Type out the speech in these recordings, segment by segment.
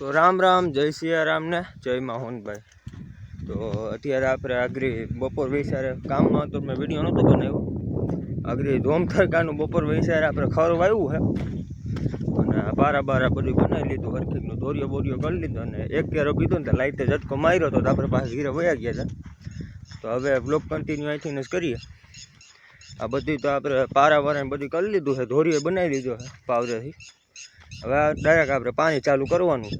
તો રામ રામ, જય સિયારામ ને જય માહોનભાઈ તો અત્યારે આપણે આગરી બપોર વિચારે કામમાં તો મેં વીડિયો નહોતો બનાવ્યો. આગરી ધોમથરકાનું બપોર વિચારે આપણે ખરું આવ્યું છે અને બારા બારા બધું બનાવી લીધું હરખીકનું દોરીઓ બોરિયો કરી લીધો અને એક કેરો પીધો ને લાઈટે ઝટકો માર્યો તો આપણે પાસે ઘીરે વયા ગયા હતા. તો હવે બ્લોક કન્ટિન્યુ અહીંથી જ કરીએ. આ બધી તો આપણે પારા વારા બધું કરી લીધું છે ધોરીએ બનાવી લીધો છે પાવરેથી. હવે ડાયરેક્ટ આપણે પાણી ચાલુ કરવાનું છે.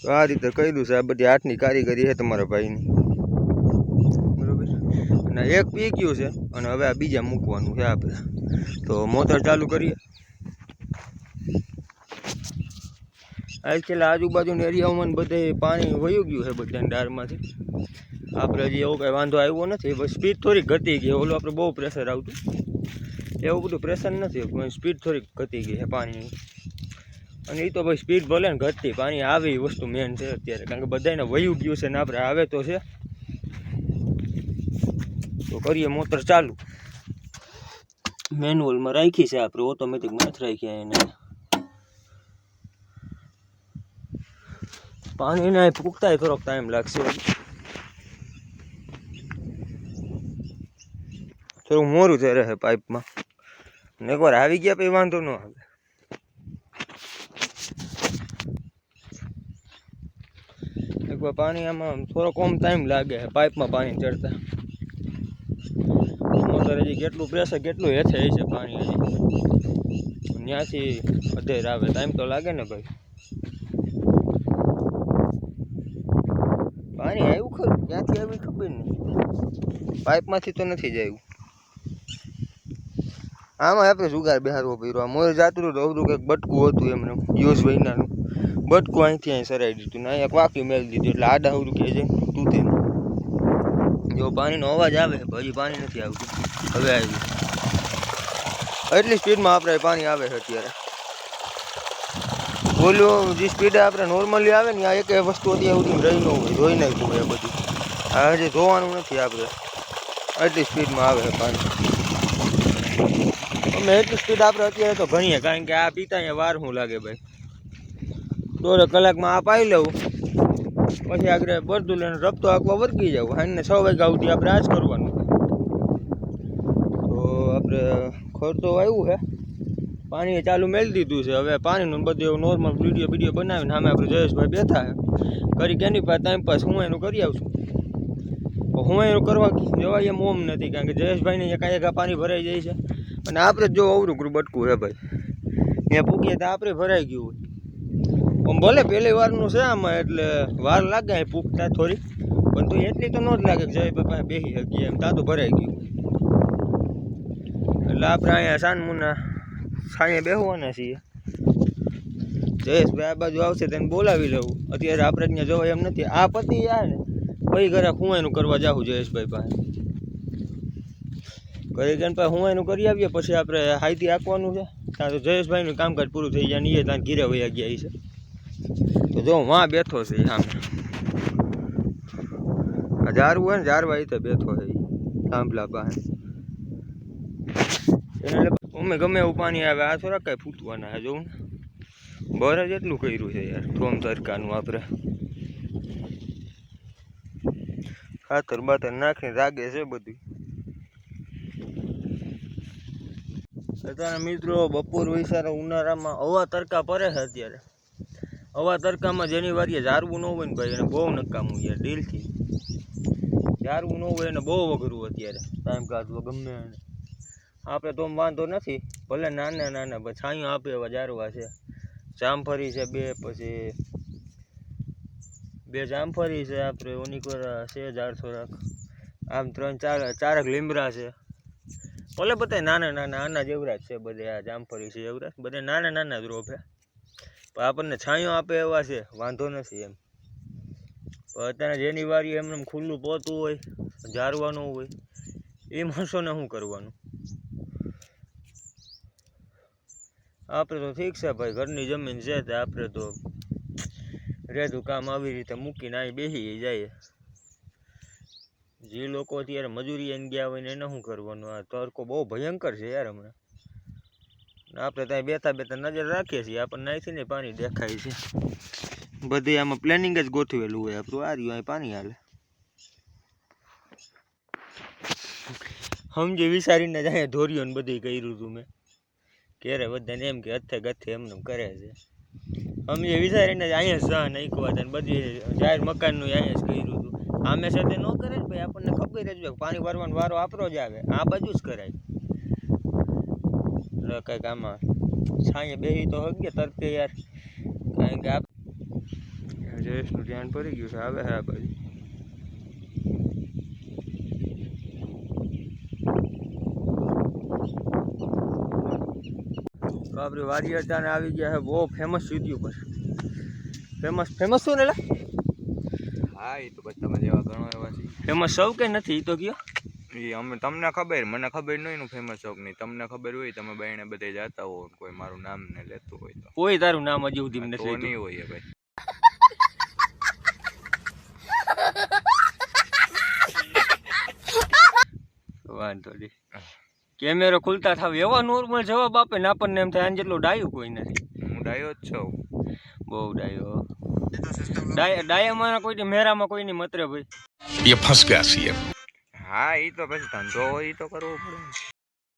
તો આ રીતે કહ્યું છે, આ બધી હાથની કારીગરી છે તમારા ભાઈની. બરોબર અને એક પી ગયું છે, અને હવે આ બીજા મૂકવાનું છે આપણે. તો મોટર ચાલુ કરીએ. આજકાલ આજુબાજુના એરિયાઓમાં બધે પાણી વયું ગયું છે બધાને ડારમાંથી આપણે હજી એવો કાંઈ વાંધો આવ્યો નથી સ્પીડ થોડીક ઘટી ગઈ ઓલું આપણે બહુ પ્રેશર આવતું. એવું બધું પ્રેશર નથી પણ સ્પીડ થોડીક ઘટી ગઈ છે પાણીની. અને એ તો ભાઈ સ્પીડ ભલે ને ઘટતી, પાણી આવે એ વસ્તુ મેન છે અત્યારે. કારણ કે બધાને વયું ગયું છે ને આપણે આવે તો છે. તો કરીએ મોટર ચાલુ. મેન્યુઅલમાં રાખી છે આપણે ઓટોમેટિકમાં નથી રાખી એને. પાણીને ફૂંકતાય થોડોક ટાઈમ લાગશે. થોડું મોરું થઈ રહે પાઇપમાં. ને એકવાર આવી ગયા પછી વાંધો ન આવે. એકવાર પાણી આમાં થોડો કમ ટાઈમ લાગે પાઇપમાં પાણી ચડતા. મોટર હજી કેટલું પ્રેશર કેટલું હેઠે છે પાણી હજી. ત્યાંથી અધેર આવે ટાઈમ તો લાગે ને ભાઈ. પાણી આવ્યું ખરું? ક્યાંથી આવ્યું ખબર નહીં. પાઇપમાંથી તો નથી જ આવ્યું. આમાં આપણે જુગાર બિહારવો પડ્યો. આ મોર જાતું હતું અવરું કંઈક બટકું હતું એમને યુઝ વૈનાનું. બટકું અહીંથી અહીં સરાઈ દીધું ને અહીંયા વાકી મેળ દીધું એટલે આડા અવરું કહે છે તૂટે જો પાણીનો અવાજ આવે છે પણ હજી પાણી નથી આવતું. હવે આવ્યું એટલી સ્પીડમાં આપણે પાણી આવે છે અત્યારે. ઓલું જે સ્પીડ આપણે નોર્મલી આવે ને, આ એક વસ્તુ અત્યારે સુધી રહી ન હોય, જોઈ નાખ્યું હોય આ બધું. આ હજી જોવાનું નથી આપણે. એટલી સ્પીડમાં આવે છે પાણી. અમે એટલી સ્પીડ આપણે અત્યારે તો ભણીએ, કારણ કે આ પીતા અહીંયા વાર શું લાગે ભાઈ. દોઢ કલાકમાં આ પાઈ લઉં. પછી આગળ બરદું લઈને રફતો આખવા વર્ગી જવું હાઈને છ વાગ્યા સુધી આપણે આ જ કરવાનું તો આપણે ખર્ચો આવ્યું છે. પાણી ચાલુ મેળી દીધું છે. હવે પાણીનું બધું એવું નોર્મલ વીડિયો વીડિયો બનાવીને સામે આપણે જયેશભાઈ બેઠા છે. કરી કે એની પાસે ટાઈમ પાસ હું એનું કરી આવશું. હું એનું કરવા જવાય એમ ઓમ નથી, કારણ કે જયેશભાઈને એક એકા પાણી ભરાઈ જાય છે. અને આપણે જ અવરું ગ્રુપ બટકું છે ભાઈ. ત્યાં પૂગીએ તો આપણે ભરાઈ ગયું હોય. આમ ભલે પહેલી વારનું છે આમાં, એટલે વાર લાગે અહીં પૂગતા થોડી. પણ તો એટલી તો ન જ લાગે કે જય પાસે બેસી શકીએ એમ તા તો ભરાઈ ગયું. એટલે આપણે અહીંયા સાનમુના સાંજે બેસવાના છીએ. જયેશભાઈ આ બાજુ આવશે તેને બોલાવી લેવું. અત્યારે આપણે ત્યાં જવાય એમ નથી. આ પતિ યાર ને પછી ઘરે હું એનું કરવા જાઉં જયેશભાઈ પાસે. ઘરે જઈને પાસે હું એનું કરી આવીએ, પછી આપણે હાઈથી આપવાનું છે. ત્યાં તો જયેશભાઈનું કામકાજ પૂરું થઈ જાય એ ત્યાં ઘીરે વયા ગયા છે. તો જો વાં બેઠો છે સામે. આ ઝારવું હોય ને ઝારવા એ બેઠો છે થાંભલા પાસે એને અમે ગમે એવું પાણી આવે, આ થોડાક કાંઈ ફૂટવાના ને. બર જ એટલું કર્યું છે યાર થોમ તરકાનું આપણે. ખાતર બાતર નાખીને રાગે છે બધું અત્યારે મિત્રો, બપોર વૈસારા ઉનાળામાં હવા તડકા પડે છે અત્યારે. હવા તડકામાં જેની વારીએ ઝારવું ન હોય ને ભાઈ, એને બહુ નકામું યાર, દિલથી. ઝારવું ન હોય એને બહુ વઘરું અત્યારે, ટાઈમ કાઢવો ગમે એને. આપણે તો વાંધો નથી, ભલે નાના નાના છાંયો આપે એવા ઝારવા છે. જામફળી છે બે, પછી બે જામફળી છે, આપણે ઓનિકોરા છે ઝાડ થોડાક આમ ત્રણ ચાર, ચારક લીમડા છે. ભલે બધા નાના નાના આના જેવડા છે બધે, આ જામફળી છે એવડા બધા નાના નાના જ રોપ પણ આપણને છાંયો આપે એવા છે, વાંધો નથી એમ. પણ અત્યારે જેની વારી એમને એમ ખુલ્લું પોતું હોય જારવાનું હોય, એ માણસોને શું કરવાનું? આપણે તો ઠીક છે ભાઈ, ઘરની જમીન છે, તે આપણે તો રહેતું કામ આવી રીતે મૂકીને અહીં બેસી જાય. જે લોકો અત્યારે મજૂરી એને ગયા હોય ને એને શું કરવાનું? આ તડકો બહુ ભયંકર છે યાર હમણાં. આપણે ત્યાં બેઠા બેઠા નજર રાખીએ છીએ, આપણને અહીંથી ને પાણી દેખાય છે. બધી આમાં પ્લેનિંગ જ ગોઠવેલું હોય આપણું. આ રહ્યું અહીં પાણી હાલે. સમજે વિચારીને જ અહીંયા ધોર્યો ને બધું કર્યું હતું મેં. ક્યારે બધાને એમ કે અથે ગથે એમને એમ કરે છે. સમજે વિચારીને જ અહીંયા સહ નાખ્યા હતા બધી જાહેર મકાનનું અહીંયા જ કર્યું આમે સાથે ન કરે ને ભાઈ આપણને ખબર જ હોય પાણી ભરવાનો વારો આપણો જ આવે. આ બાજુ જ કરાય. કંઈક આમાં છાંયે બેહી તો હગે તરતે યાર. કારણ કે આપ જયેશનું ધ્યાન પડી ગયું છે આવે છે આ બાજુ. તો વારી વાડી અટાણે આવી ગયા છે બહુ ફેમસ યુટ્યુબર ફેમસ ફેમસ શું ને લા? હા એ તો જેવા ઘણો એવા છે ફેમસ સૌ કે નથી? તો કયો. એ અમે તમને ખબર? મને ખબર નહીં એનું ફેમસ શોખ નહીં તમને ખબર હોય તમે બહેને બધે જતા હો કોઈ મારું નામ ને લેતું હોય તો. કોઈ તારું નામ હજી સુધી નથી નહીં હોય ભાઈ. વાંધો નહીં. કેમેરો ખુલતા થાવ. એવા નોર્મલ જવાબ આપે ને આપણને એમ થાય આને જેટલો ડાયું કોઈ નથી. હું ડાયો જ છું. બહુ ડાયો ડાયા ડાયામાં કોઈ મેરામાં કોઈ નહીં મતરે ભાઈ ये फंस गया सीएम હા એ તો પછી ધંધો હોય એ તો કરવો પડે ને.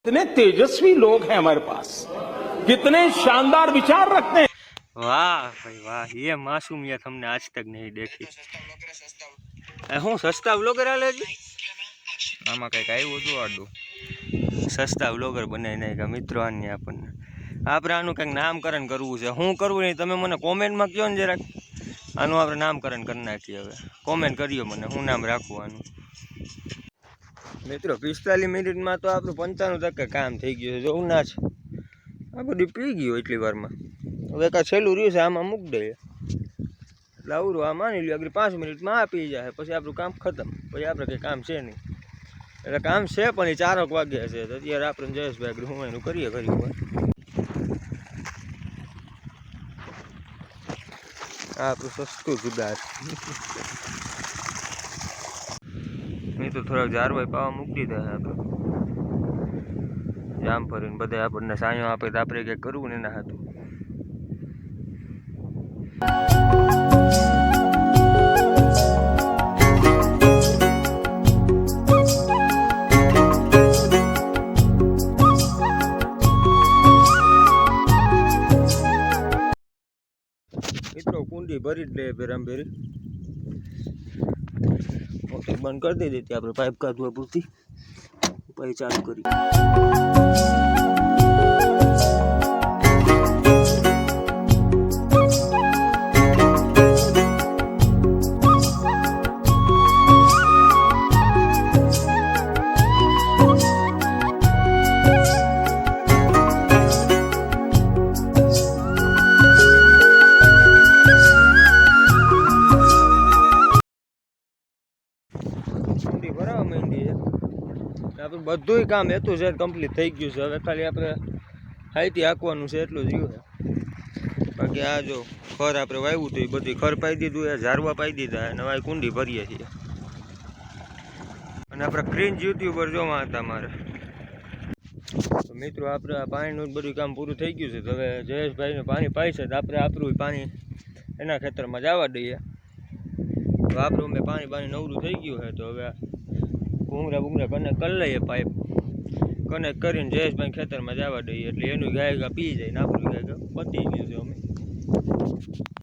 कितने तेजस्वी लोग हैं हमारे पास कितने शानदार विचार रखते हैं વાહ ભાઈ વાહ ये मासूमियत हमने आज तक नहीं देखी એ હું સસ્તા વ્લોગર આલે છે આમાં કંઈક આવ્યું હતું આડું સસ્તા વ્લોગર બનાવી નાખ્યા મિત્રો આને આપણને આપણે આનું કંઈક નામકરણ કરવું છે. શું કરવું નહીં, તમે મને કોમેન્ટમાં કહો ને જરાક. આનું આપણે નામકરણ કરી નાખીએ હવે. કોમેન્ટ કર્યો મને શું નામ રાખવું આનું મિત્રો, પિસ્તાલીસ મિનિટમાં તો આપણું પંચાણું ટકા કામ થઈ ગયું છે. જોવું ના છે આ બધું પી ગયું એટલી વારમાં. હવે કાંઈ છેલ્લું રહ્યું છે, આમાં મૂક દઈએ. એટલે આવરું, આ માની લ્યો, આગળ પાંચ મિનિટમાં આ પી જાય, પછી આપણું કામ ખતમ. પછી આપણે કંઈ કામ છે નહીં. એટલે કામ છે, પણ એ ચારક વાગ્યા છે. અત્યારે આપણે જયેશભાઈ હું એનું કરીએ કર્યું હોય આ આપણું સસ્તું જુદા નહીં તો થોડાક ઝારવાઈ પાવા મૂકી દીધા આપણે જામ ફરીને બધા આપણને સાયો આપે તો આપણે કંઈક કરવું ને એના હતું ભરી જ લે ભેરામ ભેરી. મોટર બંધ કરી દીધી આપણે પાઇપ કાઢવા પૂરતી. પછી ચાલુ કરી બધુંય કામ હતું છે કમ્પ્લીટ થઈ ગયું છે. હવે ખાલી આપણે હાઈથી હાંકવાનું છે, એટલું જ રહ્યું છે. બાકી આ જો ખર આપણે વાવ્યું હતું એ બધું ખર પાઈ દીધું, એ ઝારવા પાઈ દીધા, અને હવે કુંડી ભરીએ છીએ. અને આપણે ક્રીન યુટ્યુબર જોવા હતા મારે. તો મિત્રો, આપણે આ પાણીનું બધું કામ પૂરું થઈ ગયું છે. તો હવે જયેશભાઈને પાણી પાય છે, તો આપણે આપણું પાણી એના ખેતરમાં જવા દઈએ. તો આપણું મેં પાણી પાણી નવરું થઈ ગયું છે, તો હવે ભૂંગરા ભૂંગરા કનેક્ટ કરી લઈએ પાઇપ. કનેક્ટ કરીને જયેશભાઈ ખેતરમાં જવા દઈએ. એટલે એનું ગાયગા પી જાય ને આપણું ગાય ગા પતી ગયું છે અમે.